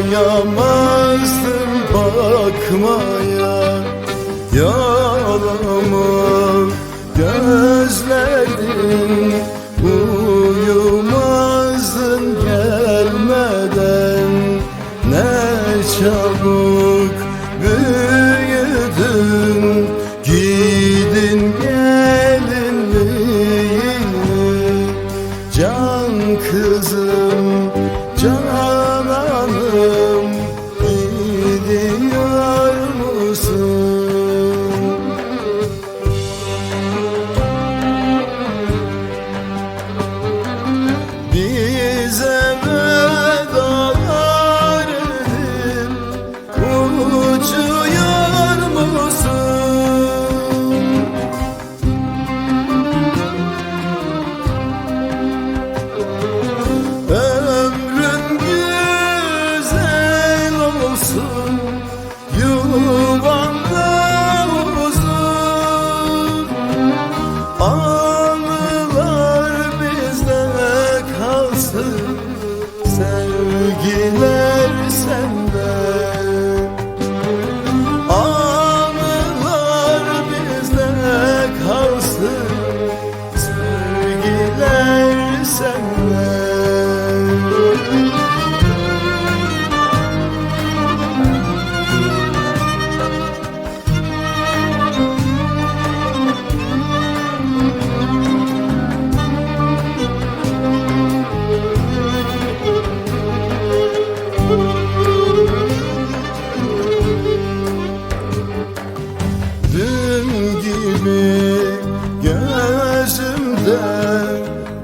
Doyamazdım bakmaya Yalamı gözledin Uyumazdın gelmeden Ne çabuk büyüdün. Gidin olsun gibi gözümde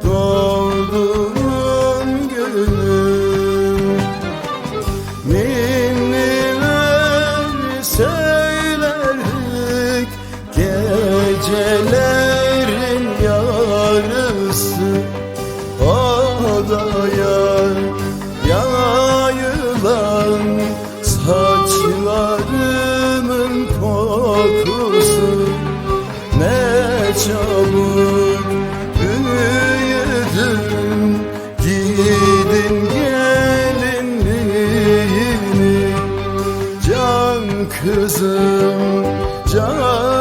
doğduğun günü Ninniler söylerdik gecelerin yarısı. O da yar yayılan saçlarının kokusu çabuk büyüdün Gidin gelinliğini Can kızım, cananım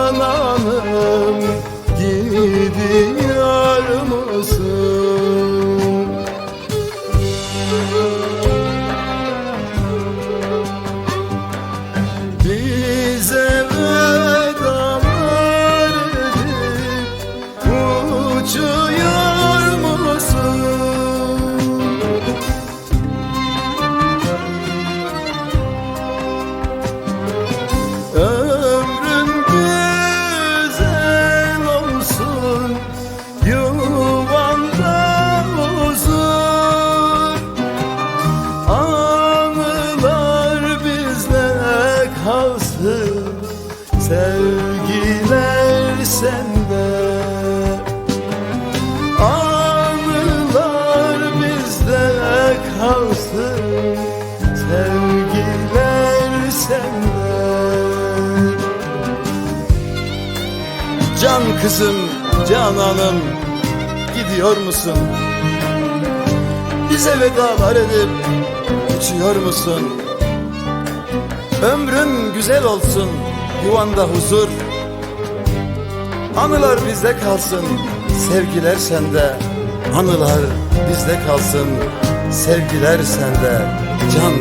sende Anılar bizde kalsın Sevgiler sende Can kızım, cananım Gidiyor musun? Bize vedalar edip Uçuyor musun? Ömrün güzel olsun Yuvanda huzur Anılar bizde kalsın Sevgiler sende. Anılar bizde kalsın Sevgiler sende. Can